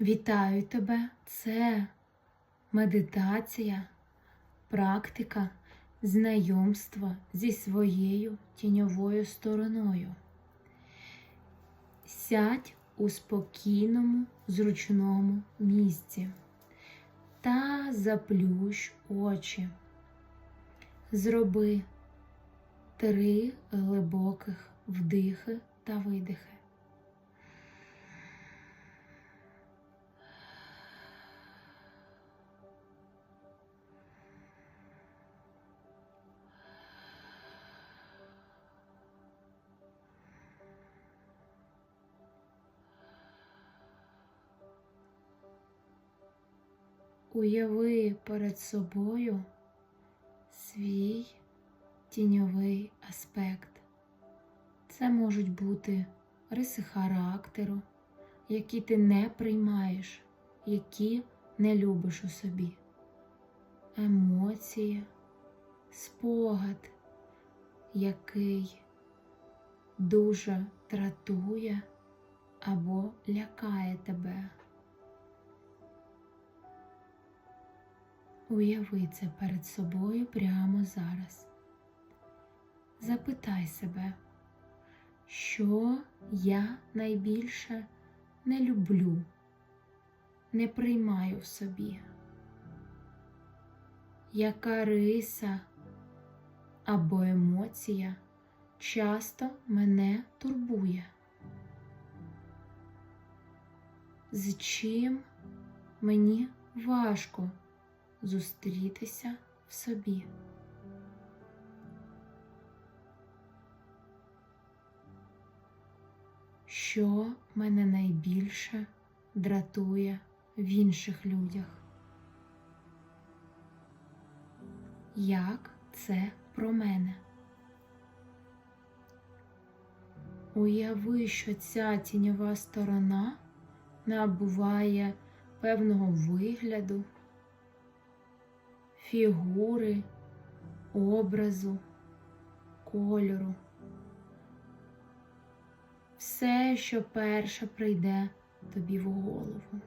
Вітаю тебе! Це медитація, практика знайомства зі своєю тіньовою стороною. Сядь у спокійному, зручному місці та заплющ очі. Зроби три глибоких вдихи та видихи. Уяви перед собою свій тіньовий аспект. Це можуть бути риси характеру, які ти не приймаєш, які не любиш у собі, емоції, спогад, який дуже дратує або лякає тебе. Уяви це перед собою прямо зараз. Запитай себе, що я найбільше не люблю, не приймаю в собі. Яка риса або емоція часто мене турбує? З чим мені важко зустрітися в собі. Що мене найбільше дратує в інших людях? Як це про мене? Уяви, що ця тіньова сторона набуває певного вигляду фігури, образу, кольору. Все, що перше прийде тобі в голову.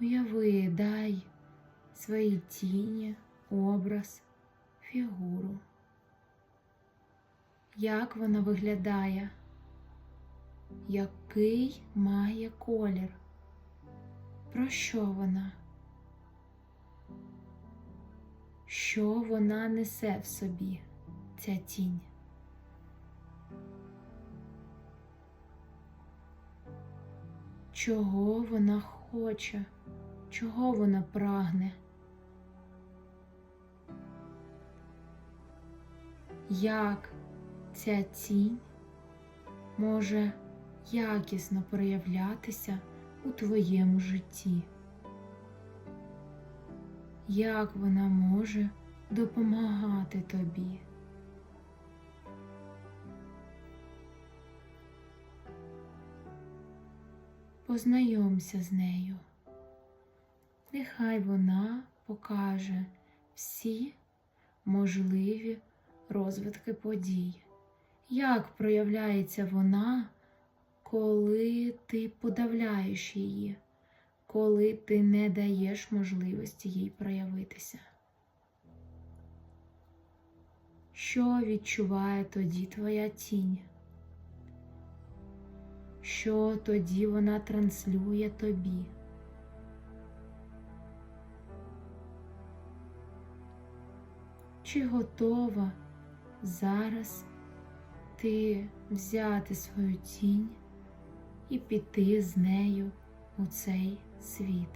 Уяви, дай своїй тіні, образ, фігуру. Як вона виглядає? Який має колір? Про що вона? Що вона несе в собі, ця тінь. Чого вона хоче, чого вона прагне? Як ця тінь може якісно проявлятися у твоєму житті? Як вона може допомагати тобі. Познайомся з нею. Нехай вона покаже всі можливі розвитки подій, як проявляється вона, коли ти подавляєш її коли ти не даєш можливості їй проявитися. Що відчуває тоді твоя тінь? Що тоді вона транслює тобі? Чи готова зараз ти взяти свою тінь і піти з нею у цей світ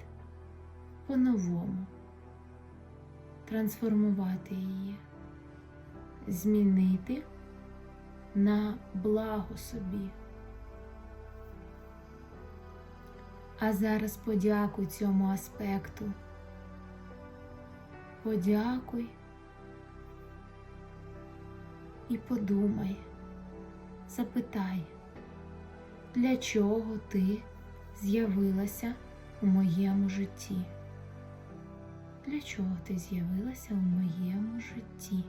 по-новому, трансформувати її, змінити на благо собі. А зараз подякуй цьому аспекту. Подякуй і подумай, запитай, для чого ти з'явилася у моєму житті? Для чого ти з'явилася у моєму житті?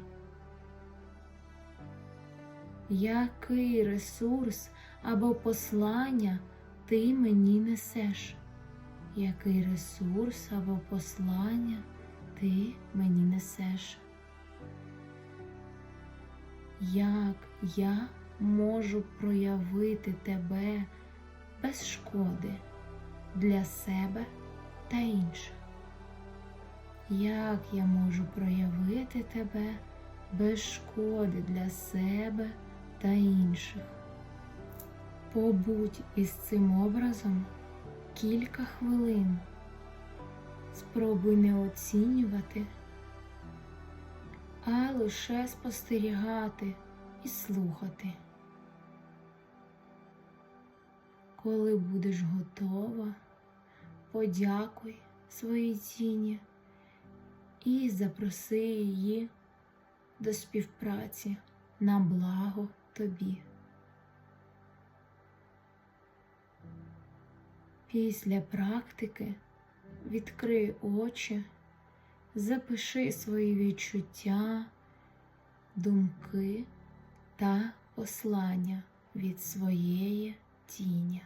Який ресурс або послання ти мені несеш, який ресурс або послання ти мені несеш. Як я можу проявити тебе без шкоди для себе та інших? Як я можу проявити тебе без шкоди для себе та інших? Побудь із цим образом кілька хвилин. Спробуй не оцінювати, а лише спостерігати і слухати. Коли будеш готова, подякуй своїй тіні і запроси її до співпраці на благо тобі. Після практики відкрий очі, запиши свої відчуття, думки та послання від своєї тіні.